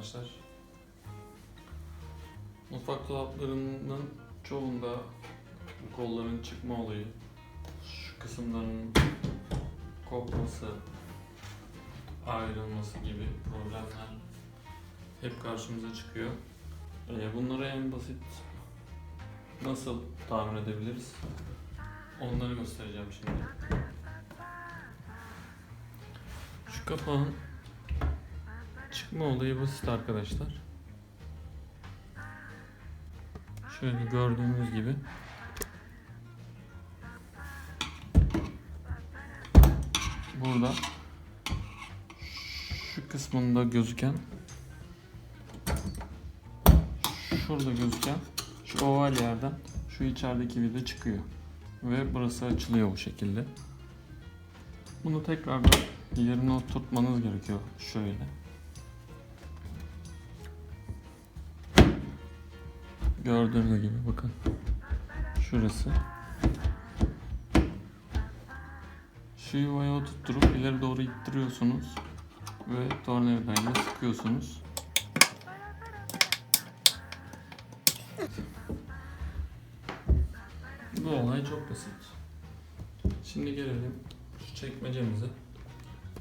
arkadaşlar. Mutfak dolaplarının çoğunda bu kolların çıkma olayı, şu kısımların kopması, ayrılması gibi problemler hep karşımıza çıkıyor. Ee, Bunları en basit nasıl tamir edebiliriz? Onları göstereceğim şimdi. Şu kapağın çıkma olayı basit arkadaşlar. Şöyle gördüğünüz gibi burada şu kısmında gözüken şurada gözüken şu oval yerden şu içerideki vida çıkıyor ve burası açılıyor bu şekilde. Bunu tekrardan yerine oturtmanız gerekiyor şöyle. Gördüğünüz gibi bakın. Şurası. Şu yuvaya oturtturup ileri doğru ittiriyorsunuz ve tornavidayla sıkıyorsunuz. Bu olay çok basit. Şimdi gelelim şu çekmecemize.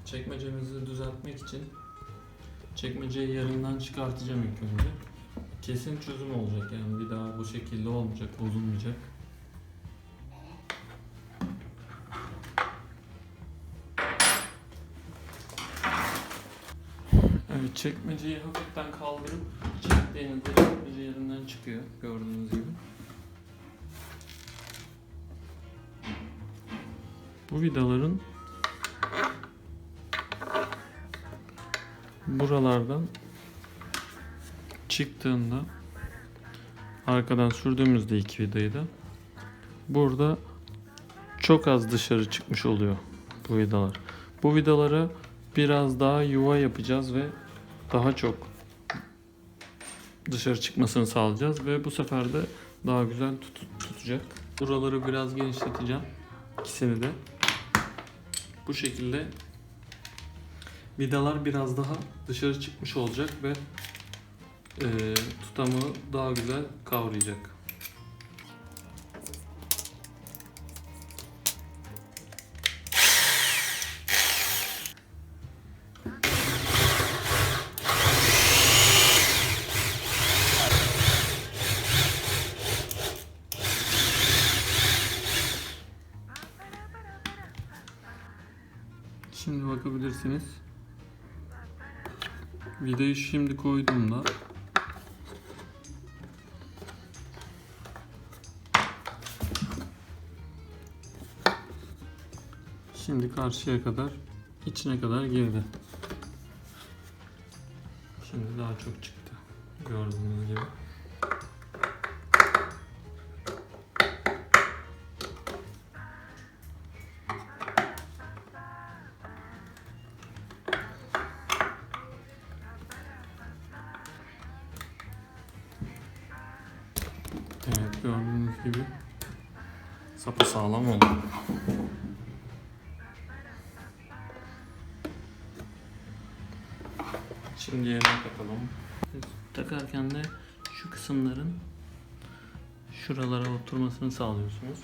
Çekmecemizi düzeltmek için çekmeceyi yerinden çıkartacağım ilk önce. Kesin çözüm olacak yani bir daha bu şekilde olmayacak, bozulmayacak. Evet çekmeceyi hafiften kaldırıp çektiğinizde çekmece yerinden çıkıyor gördüğünüz gibi. Bu vidaların buralardan çıktığında arkadan sürdüğümüzde iki vidayı da burada çok az dışarı çıkmış oluyor bu vidalar. Bu vidaları biraz daha yuva yapacağız ve daha çok dışarı çıkmasını sağlayacağız ve bu sefer de daha güzel tut- tutacak. Buraları biraz genişleteceğim. İkisini de. Bu şekilde vidalar biraz daha dışarı çıkmış olacak ve e, tutamı daha güzel kavrayacak. Şimdi bakabilirsiniz. Vidayı şimdi koyduğumda Şimdi karşıya kadar içine kadar girdi. Şimdi daha çok çıktı. Gördüğünüz gibi. Evet gördüğünüz gibi sapa sağlam oldu. Şimdi yerine takalım. Takarken de şu kısımların şuralara oturmasını sağlıyorsunuz.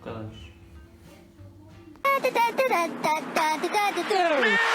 Bu kadar. da da da da da da da da